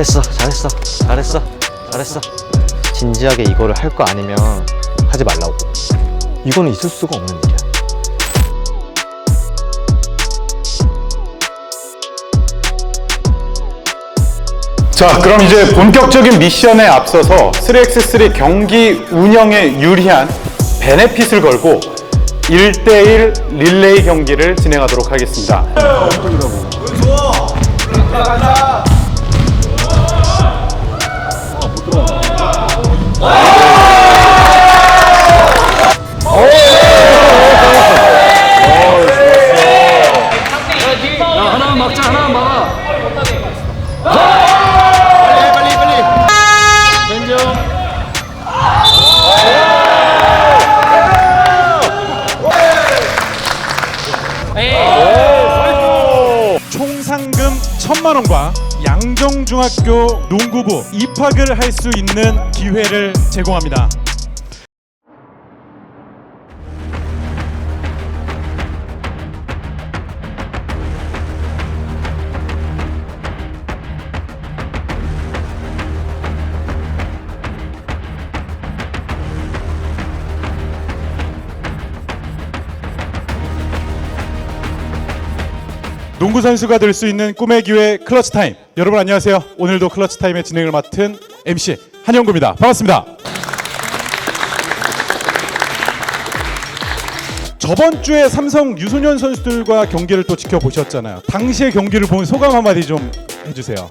잘했어 잘했어 잘했어 잘했어. 진지하게 이거를 할 거 아니면 하지 말라고. 이거는 있을 수가 없는 일이야. 자, 그럼 이제 본격적인 미션에 앞서서 3x3 경기 운영에 유리한 베네핏을 걸고 1대1 릴레이 경기를 진행하도록 하겠습니다. 총 양정중학교 농구부 입학을 할 수 있는 기회를 제공합니다. 농구 선수가 될 수 있는 꿈의 기회 클러치 타임. 여러분 안녕하세요. 오늘도 클러치 타임의 진행을 맡은 MC 한영구입니다. 반갑습니다. 저번 주에 삼성 유소년 선수들과 경기를 또 지켜보셨잖아요. 당시의 경기를 본 소감 한마디 좀 해주세요.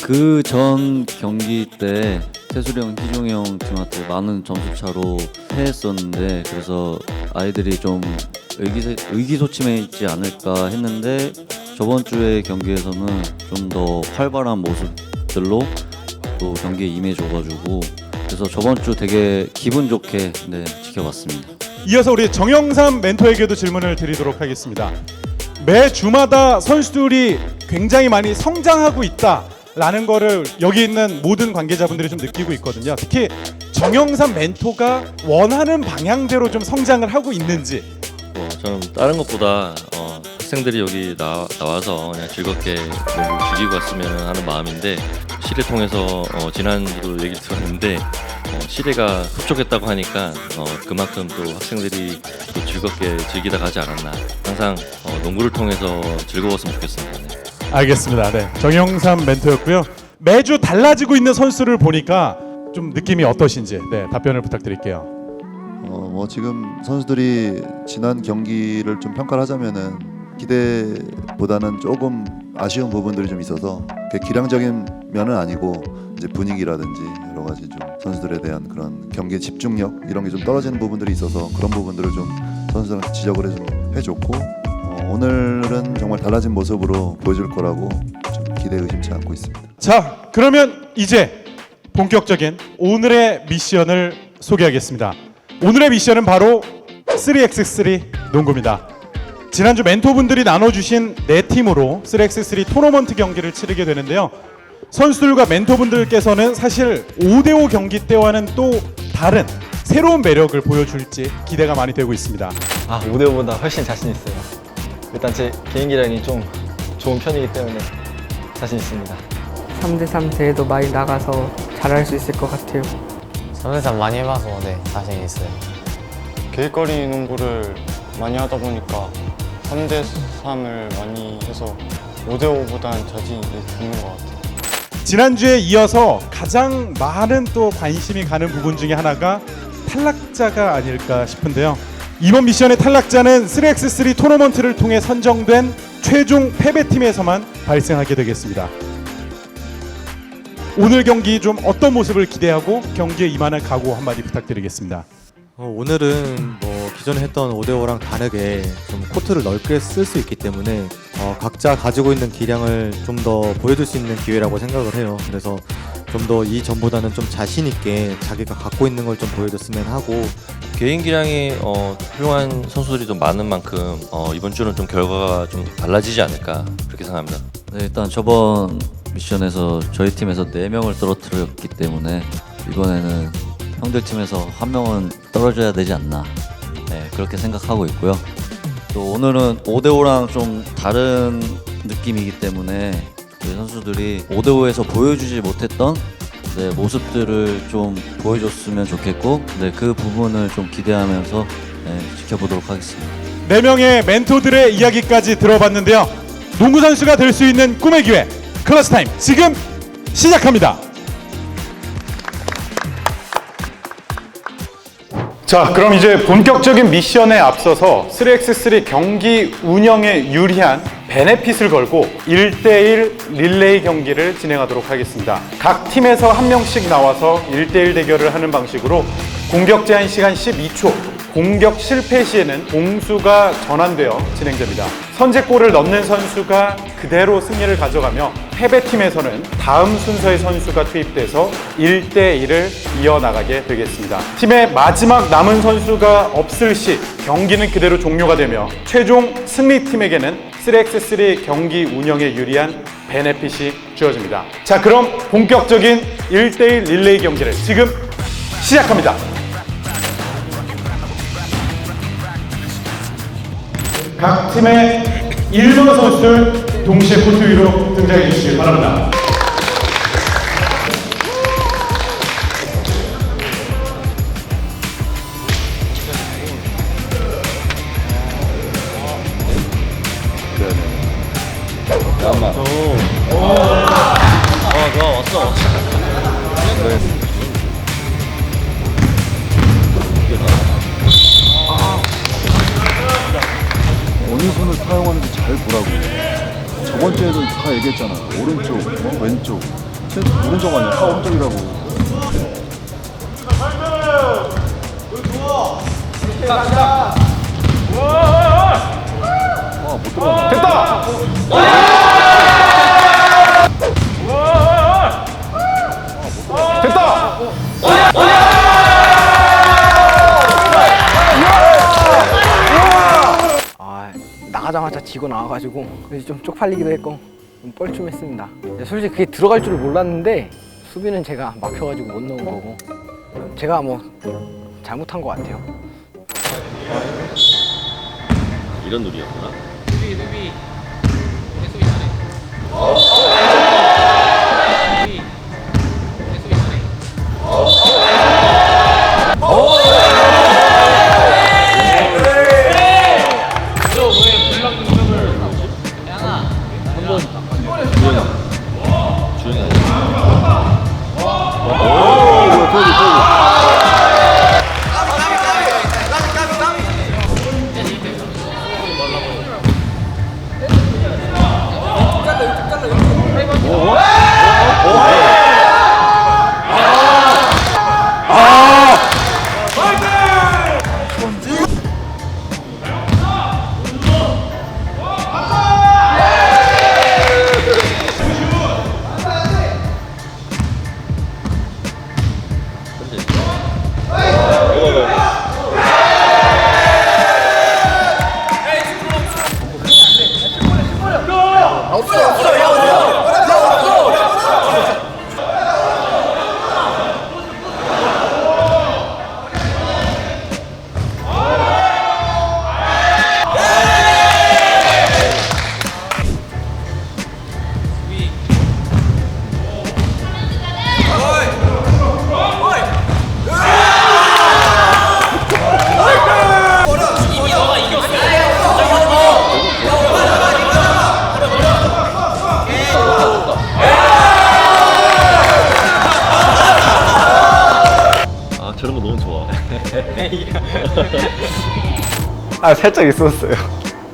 그 전 경기 때 태수리 형, 희종이 형 팀한테 많은 점수 차로 패했었는데 그래서 아이들이 좀 의기소, 의기소침해 있지 않을까 했는데 저번 주에 경기에서는 좀 더 활발한 모습들로 또 경기에 임해줘가지고 그래서 저번 주 되게 기분 좋게 네, 지켜봤습니다. 이어서 우리 정영삼 멘토에게도 질문을 드리도록 하겠습니다. 매 주마다 선수들이 굉장히 많이 성장하고 있다라는 거를 여기 있는 모든 관계자분들이 좀 느끼고 있거든요. 특히 정영삼 멘토가 원하는 방향대로 좀 성장을 하고 있는지 뭐 저는 다른 것보다 어, 학생들이 여기 나, 나와서 그냥 즐겁게 농구 즐기고 갔으면 하는 마음인데 시례 통해서 어, 지난주도 얘기 를 들었는데 어, 시례가 흡족했다고 하니까 어, 그만큼 또 학생들이 또 즐겁게 즐기다 가지 않았나 항상 어, 농구를 통해서 즐거웠으면 좋겠습니다. 네. 알겠습니다. 네, 정영삼 멘토였고요. 매주 달라지고 있는 선수를 보니까 좀 느낌이 어떠신지 네, 답변을 부탁드릴게요. 어, 뭐 지금 선수들이 지난 경기를 좀 평가를 하자면은 기대보다는 조금 아쉬운 부분들이 좀 있어서 기량적인 면은 아니고 이제 분위기라든지 여러 가지 좀 선수들에 대한 그런 경기 집중력 이런 게 좀 떨어지는 부분들이 있어서 그런 부분들을 좀 선수들한테 지적을 좀 해줬고 어, 오늘은 정말 달라진 모습으로 보여줄 거라고 좀 기대 의심치 않고 있습니다. 자, 그러면 이제 본격적인 오늘의 미션을 소개하겠습니다. 오늘의 미션은 바로 3x3 농구입니다. 지난주 멘토분들이 나눠주신 네 팀으로 3x3 토너먼트 경기를 치르게 되는데요. 선수들과 멘토분들께서는 사실 5대5 경기 때와는 또 다른 새로운 매력을 보여줄지 기대가 많이 되고 있습니다. 아 5대5보다 훨씬 자신 있어요 일단 제 개인기량이 좀 좋은 편이기 때문에 자신 있습니다 3대3 대회도 많이 나가서 잘할 수 있을 것 같아요. 3대3 많이 해봐서 네 자신 있어요. 길거리 농구를 많이 하다 보니까 3대 3을 많이 해서 5대 5보다는 자신이 있는 것 같아요. 지난주에 이어서 가장 많은 또 관심이 가는 부분 중에 하나가 탈락자가 아닐까 싶은데요. 이번 미션의 탈락자는 3x3 토너먼트를 통해 선정된 최종 패배팀에서만 발생하게 되겠습니다. 오늘 경기 좀 어떤 모습을 기대하고 경기에 임하는 각오 한마디 부탁드리겠습니다. 어, 오늘은 뭐 기존에 했던 5대5랑 다르게 좀 코트를 넓게 쓸 수 있기 때문에 어, 각자 가지고 있는 기량을 좀 더 보여줄 수 있는 기회라고 생각을 해요. 그래서 좀 더 이 전보다는 좀 자신 있게 자기가 갖고 있는 걸 좀 보여줬으면 하고 개인 기량이 어, 훌륭한 선수들이 좀 많은 만큼 어, 이번 주는 좀 결과가 좀 달라지지 않을까 그렇게 생각합니다. 네, 일단 저번 미션에서 저희 팀에서 4명을 떨어뜨렸기 때문에 이번에는 형들 팀에서 한 명은 떨어져야 되지 않나 네, 그렇게 생각하고 있고요. 또 오늘은 5대5랑 좀 다른 느낌이기 때문에 또 저희 선수들이 5대5에서 보여주지 못했던 네, 모습들을 좀 보여줬으면 좋겠고 네, 그 부분을 좀 기대하면서 네, 지켜보도록 하겠습니다. 네 명의 멘토들의 이야기까지 들어봤는데요. 농구 선수가 될 수 있는 꿈의 기회 클래스 타임 지금 시작합니다. 자, 그럼 이제 본격적인 미션에 앞서서 3x3 경기 운영에 유리한 베네핏을 걸고 1대1 릴레이 경기를 진행하도록 하겠습니다. 각 팀에서 한 명씩 나와서 1대1 대결을 하는 방식으로 공격 제한 시간 12초, 공격 실패 시에는 공수가 전환되어 진행됩니다. 선제골을 넣는 선수가 그대로 승리를 가져가며 패배팀에서는 다음 순서의 선수가 투입돼서 1대1을 이어나가게 되겠습니다. 팀의 마지막 남은 선수가 없을 시 경기는 그대로 종료가 되며 최종 승리팀에게는 3x3 경기 운영에 유리한 베네핏이 주어집니다. 자, 그럼 본격적인 1대1 릴레이 경기를 지금 시작합니다. 각 팀의 1번 선수들 동시에 코트 위로 등장해 주시기 바랍니다. 보라고. 저번 주에도 다 얘기했잖아. 오른쪽, 어, 왼쪽. 쟤 오른쪽 아니야? 다 오른쪽이라고. 아, 못 들어가. 아, 나가자마자 지고 나와가지고 그래서 좀 쪽팔리기도 했고 좀 뻘쭘했습니다. 솔직히 그게 들어갈 줄을 몰랐는데 수비는 제가 막혀가지고 못 넣은 거고 제가 뭐 잘못한 것 같아요. 이런 룰이었구나. 주영이 아 살짝 있었어요.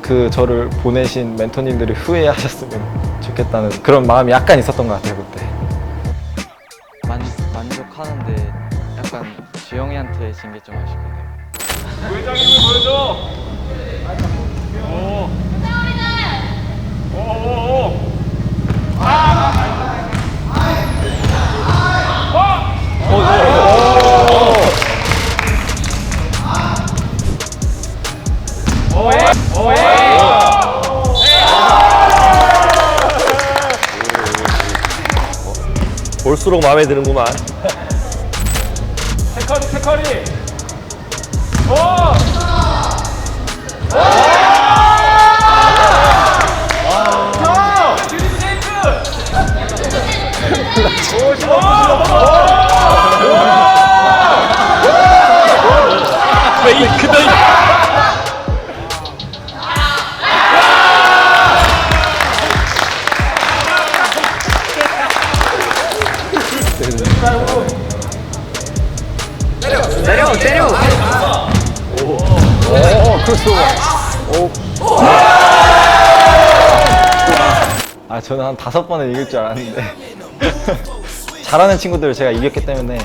그 저를 보내신 멘토님들이 후회하셨으면 좋겠다는 그런 마음이 약간 있었던 것 같아요 그때. 만, 만족하는데 약간 주영이한테 진 게 좀 아쉽거든요. 볼수록 마음에 드는구만. 때려 아 저는 한 다섯 번을 이길 줄 알았는데 잘하는 친구들을 제가 이겼기 때문에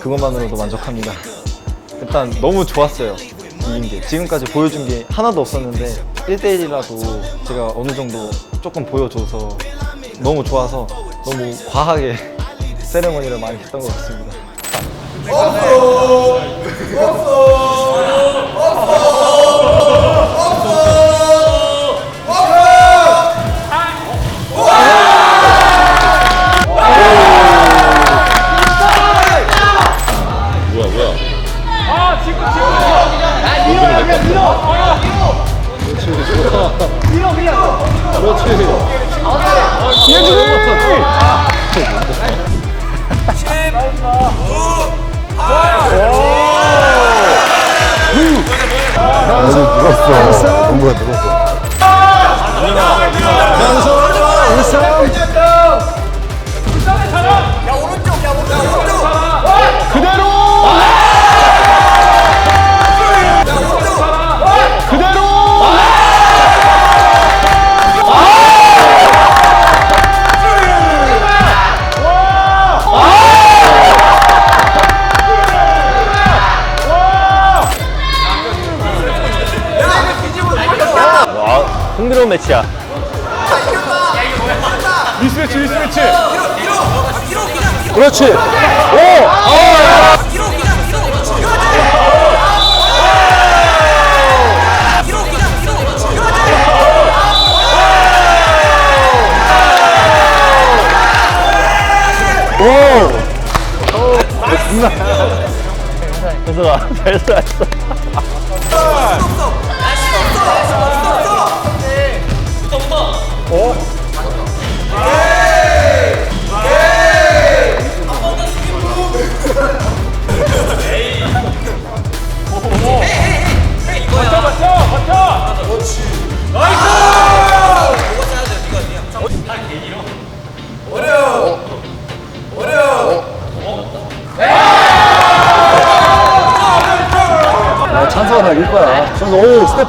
그것만으로도 만족합니다. 일단 너무 좋았어요. 이긴 게 지금까지 보여준 게 하나도 없었는데 1대1이라도 제가 어느 정도 조금 보여줘서 너무 좋아서 너무 과하게 세레머니를 많이 했던 것 같습니다. 그렇지. 현석아, 잘 쏘았어. 찬스가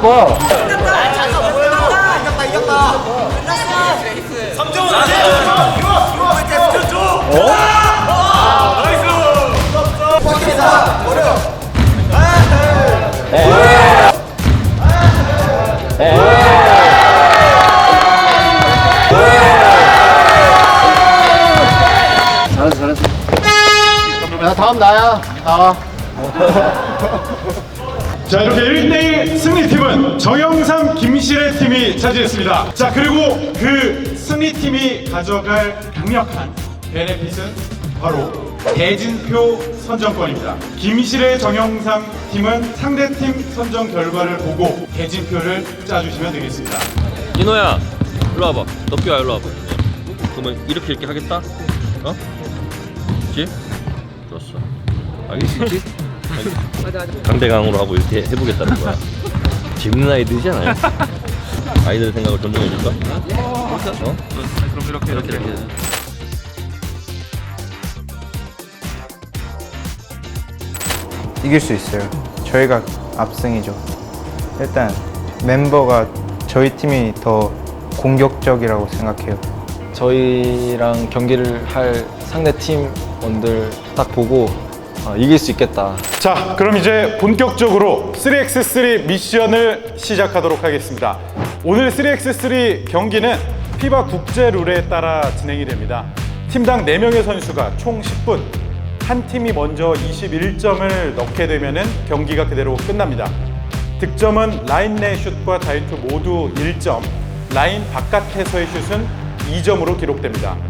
오, 스텝 봐. 잘했어, 잘했어. 야, 다음 나야. 나와. 자 이렇게 1대1 승리팀은 김실의 팀이 차지했습니다. 자 그리고 그 승리팀이 가져갈 강력한 베네핏은 바로 대진표 선정권입니다. 김실의 정영삼 팀은 상대팀 선정 결과를 보고 대진표를 짜주시면 되겠습니다. 인호야, 일로 와봐. 덕규야, 일로 와봐. 그러면 이렇게 이렇게 하겠다? 어? 그렇지? 좋았어. 알겠지? 강대강으로 하고 이렇게 해보겠다는 거야. 재밌는 아이들이잖아요. 아이들 생각을 존중해줄까? 어? 그럼 이렇게 이렇게 이렇게. 이길 수 있어요. 저희가 압승이죠. 일단 멤버가 저희 팀이 더 공격적이라고 생각해요. 저희랑 경기를 할 상대 팀원들 딱 보고 아, 이길 수 있겠다. 자, 그럼 이제 본격적으로 3x3 미션을 시작하도록 하겠습니다. 오늘 3x3 경기는 피바 국제 룰에 따라 진행이 됩니다. 팀당 4명의 선수가 총 10분, 한 팀이 먼저 21점을 넣게 되면 경기가 그대로 끝납니다. 득점은 라인 내 슛과 다이투 모두 1점, 라인 바깥에서의 슛은 2점으로 기록됩니다.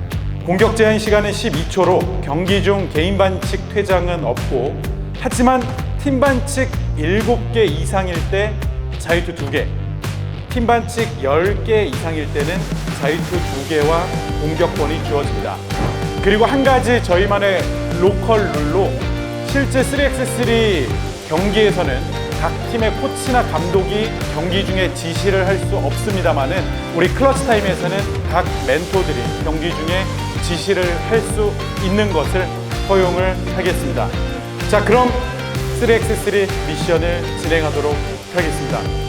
공격 제한 시간은 12초로 경기 중 개인 반칙 퇴장은 없고 하지만 팀 반칙 7개 이상일 때 자유투 2개, 팀 반칙 10개 이상일 때는 자유투 2개와 공격권이 주어집니다. 그리고 한 가지 저희만의 로컬 룰로 실제 3x3 경기에서는 각 팀의 코치나 감독이 경기 중에 지시를 할 수 없습니다만은 우리 클러치 타임에서는 각 멘토들이 경기 중에 지시를 할 수 있는 것을 허용을 하겠습니다. 자, 그럼 3x3 미션을 진행하도록 하겠습니다.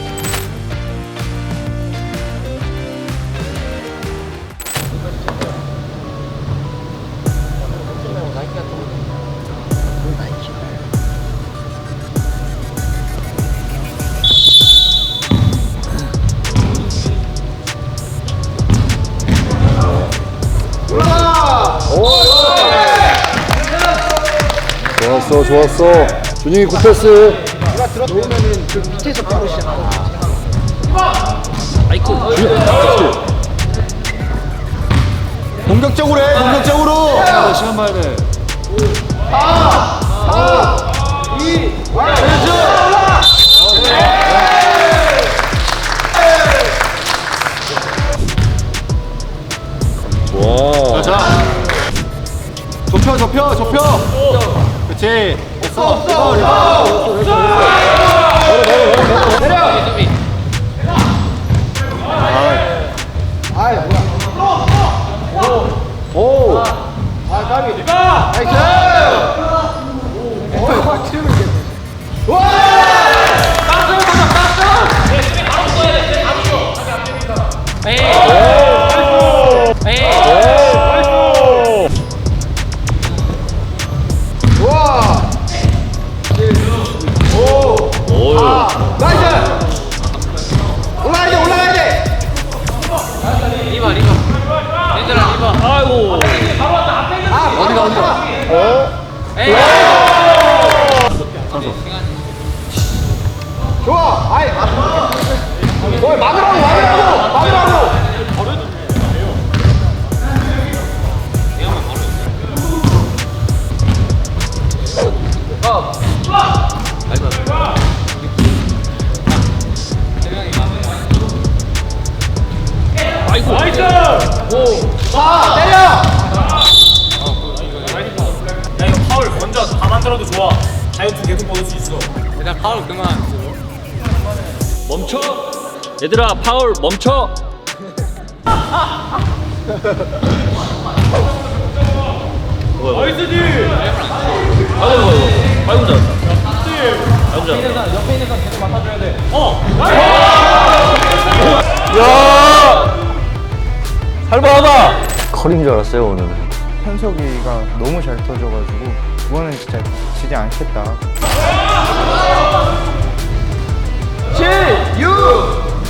좋았어. 준영이 굿패스. 들어오면은 그 밑에서 바로 시작하고 공격적으로 해, 공격적으로. 시간 봐야 돼. 좁혀, 좁혀, 좁혀. 그렇지. 됐어. 멈춰! 얘들아 파울 멈춰! 나이스지! 아이고 아이고 아이고 잘한다 아이고 잘한다 옆에 있는 사람 계속 맡아줘야 돼 어! 야! 살벌하다! 컬인 줄 알았어요 오늘은 현석이가 너무 잘 터져가지고 그거는 진짜 지지 않겠다. 7, 6,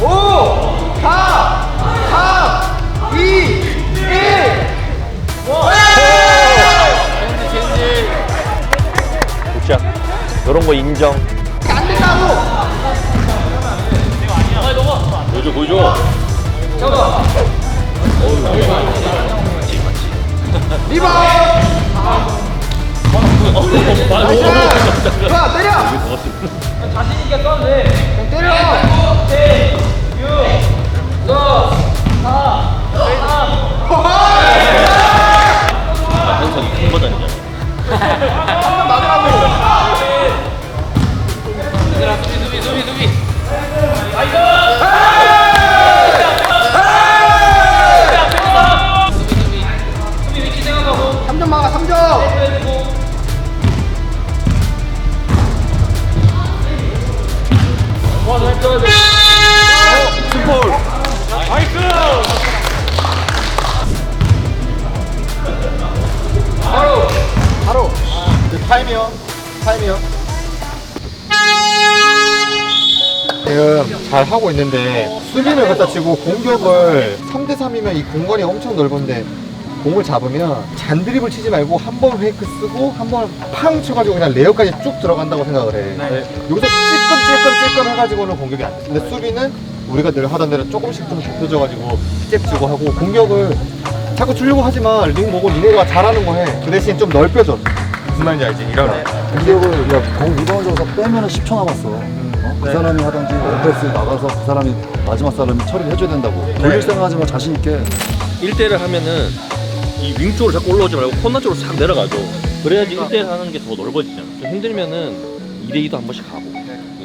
5, 4, 3, 2, 1 굿샷 이런 거 인정. 안 된다고! 보여줘 보여줘 좋아, 때려! 자신 있게 써도 돼. 때려! 현석이 큰 버전이야 지금 잘 하고 있는데 수비를 갖다 치고 공격을 3대 3이면 이 공간이 엄청 넓은데 공을 잡으면 잔드립을 치지 말고 한 번 페이크 쓰고 한 번 팡 쳐가지고 그냥 레어까지 쭉 들어간다고 생각을 해. 여기서 찔끔 찔끔 찔끔 해가지고는 공격이 안 돼. 근데 수비는 우리가 늘 하던 대로 조금씩 좀 좁혀져가지고 스텝 주고 하고 공격을 자꾸 주려고 하지만 링 보고 니네가 잘하는 거 해. 그 대신 좀 넓혀줘. 무슨 말인지 알지? 이런. 공격을 야, 공 리바운드에서 빼면은 10초 남았어. 어? 그 사람이 하든지 오페스 나가서 그 사람이 마지막 사람이 처리를 해줘야 된다고. 돌릴 생각하지 마 자신 있게. 1대를 하면은 이 윙 쪽으로 자꾸 올라오지 말고 코너 쪽으로 싹 내려가죠. 그래야지 1대1 하는 게 더 넓어지잖아. 좀 힘들면은 2대2도 한 번씩 가고.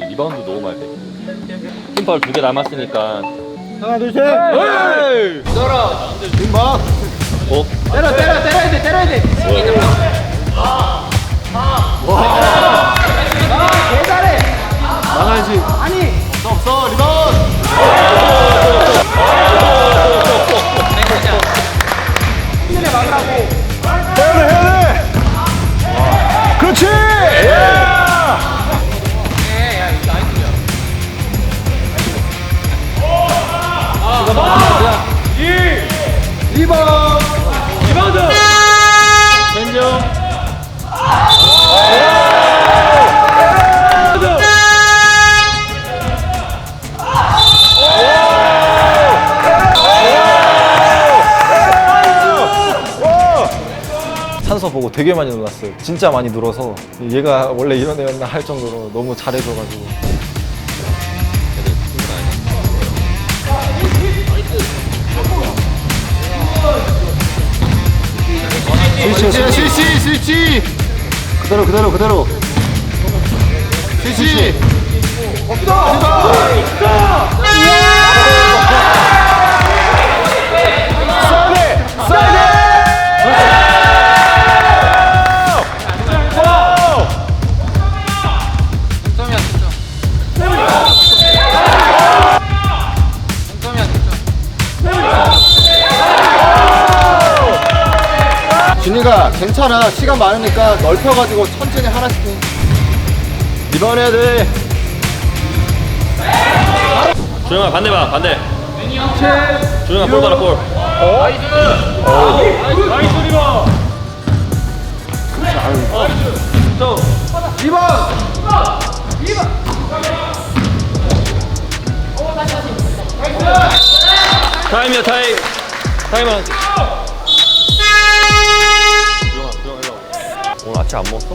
리바운드 너무 많이 돼. 팀파울 두 개 남았으니까. 하나, 둘, 셋! 에이! 떨어! 팀파! 어? 때려 때려 때려야 돼 때려야 돼. 나가야지. 아니 없어 리바 찬서 보고 되게 많이 놀랐어요. 진짜 많이 늘어서 얘가 원래 이런 애였나 할 정도로 너무 잘해줘가지고. 스위치 스위치 스위치. 그대로 그대로 그대로. 스위치. 준이 가 괜찮아 시간 많으니까 넓혀가지고 천천히 하나씩 해. 리바운드 해야 돼. 조영아 반대 봐 반대. 조영아 볼 봐라 볼. 타임이야 타임. 타임 안. 오늘 아침 안 먹었어?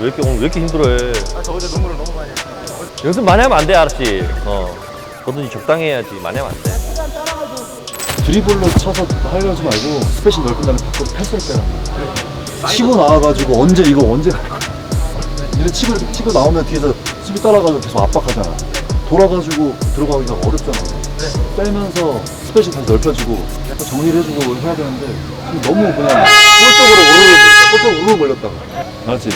왜 이렇게 오늘 왜 이렇게 힘들어해? 아, 저 어제 눈물을 너무 많이 했어. 연습 많이 하면 안 돼, 알았지? 어. 뭐든지 적당히 해야지. 많이 하면 안 돼. 드리블로 쳐서 하려지 말고 스페이스 넓은 다음에 밖으로 패스를 빼라. 치고 나와가지고 언제 이거 언제. 이런 치고 치고 나오면 뒤에서 수비 따라가서 계속 압박하잖아. 돌아가지고 들어가기가 어렵잖아. 빼면서 스페이스 다시 넓혀주고 또 정리를 해주고 해야 되는데 지금 너무 그냥 볼 쪽으로 오르르 볼 쪽으로 오르르 몰렸다고. 알았지?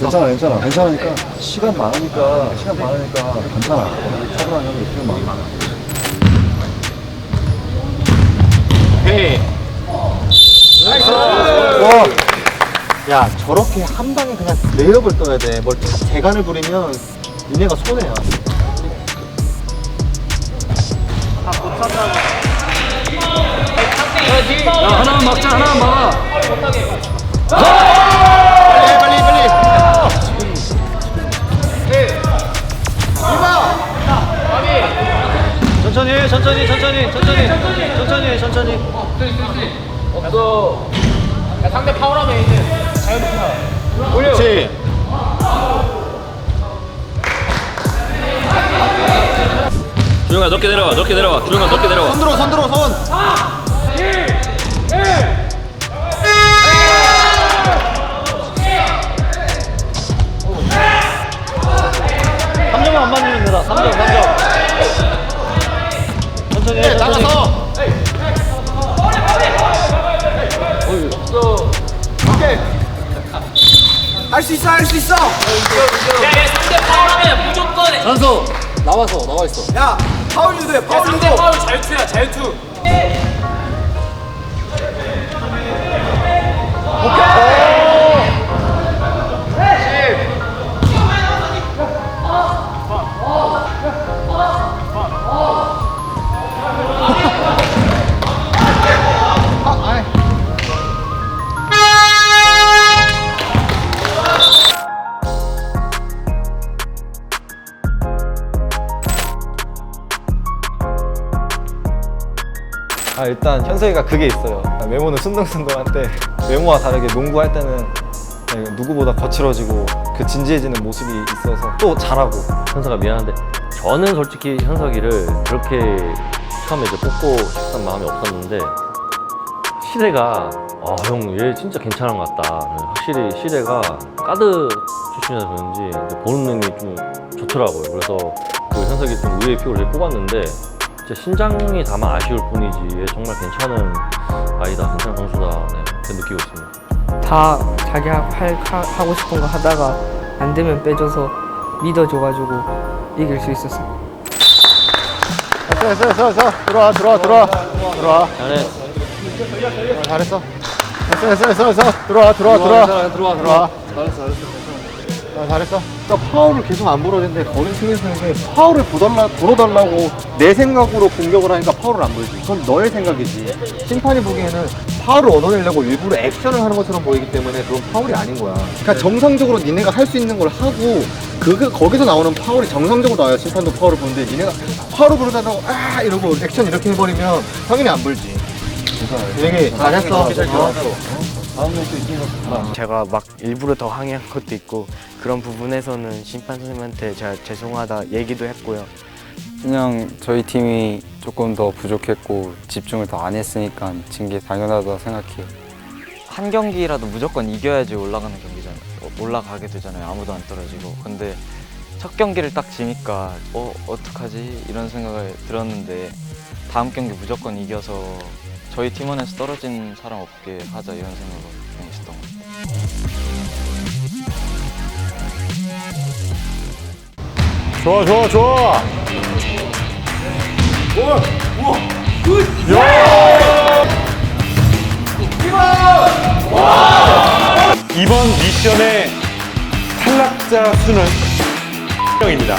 괜찮아 괜찮아 괜찮으니까 시간 많으니까 시간 많으니까 괜찮아. 차분하게 하고 시간 많으니까. 와, 야 저렇게 한 방에 그냥 레이업을 떠야 돼. 뭘 자- 재간을 부리면 니네가 손해야. 천천히 해, 천천히, 천천히, 천천히, 천천히, 천천히. 그렇지. 조영아, 넓게 내려와, 넓게 내려와. 조영아, 넓게 내려와. 손 들어 손 들어 손. 3점, 3점. 천천히 해, 천천히. 나가서. 할수 있어 할 수 있어. 찬서 나와서 나와 있어. 야 파울 유도해 파울 유도. 아 일단 현석이가 그게 있어요. 외모는 순둥순둥한데 외모와 다르게 농구할 때는 네, 누구보다 거칠어지고 그 진지해지는 모습이 있어서 또 잘하고 현석아 미안한데 저는 솔직히 현석이를 그렇게 처음에 이제 뽑고 싶단 마음이 없었는데 시대가 아, 형, 얘 진짜 괜찮은 것 같다. 확실히 시대가 가드 출신이라서 그런지 보는 눈이 좀 좋더라고요. 그래서 그 현석이 좀 픽으로 이렇게 뽑았는데 진짜 신장이 다만 아쉬울 뿐이지 얘 정말 괜찮은 아이다, 괜찮은 선수다. 네, 그렇게 느끼고 있습니다. 다 자기 하, 할, 하, 하고 싶은 거 하다가 안 되면 빼줘서 믿어줘가지고 이길 수 있었어. 됐어 됐어 됐어 들어와 들어와 들어와 들어와 잘해. 잘했어 됐어 됐어 됐어 됐어 들어와 들어와 들어와 들어와 들어와 잘했어 잘했어 잘했어. 그러니까 파울을 계속 안 거긴 승인 선생님이 파울을 불어달라, 불어달라고 내 생각으로 공격을 하니까 파울을 안 보여줘 그건 너의 생각이지. 심판이 보기에는 파울을 얻어내려고 일부러 액션을 하는 것처럼 보이기 때문에 그건 파울이 아닌 거야. 그러니까 정상적으로 니네가 할 수 있는 걸 하고 그 거기서 나오는 파울이 정상적으로 나와야 심판도 파울을 보는데 니네가 파울을 부르다고 아! 이러고 액션 이렇게 해버리면 당연히 안 불지. 되게 잘했어. 제가 막 일부러 더 항의한 것도 있고 그런 부분에서는 심판 선생님한테 제가 죄송하다 얘기도 했고요. 그냥 저희 팀이 조금 더 부족했고 집중을 더 안 했으니까 진 게 당연하다 생각해요. 한 경기라도 무조건 이겨야지 올라가는 경기잖아요. 어, 올라가게 되잖아요. 아무도 안 떨어지고. 근데 첫 경기를 딱 지니까 어 어떡하지 이런 생각을 들었는데 다음 경기 무조건 이겨서 저희 팀원에서 떨어진 사람 없게 하자 이런 생각을 좋아 좋아 좋아. 이번 미션의 탈락자 수는 0입니다.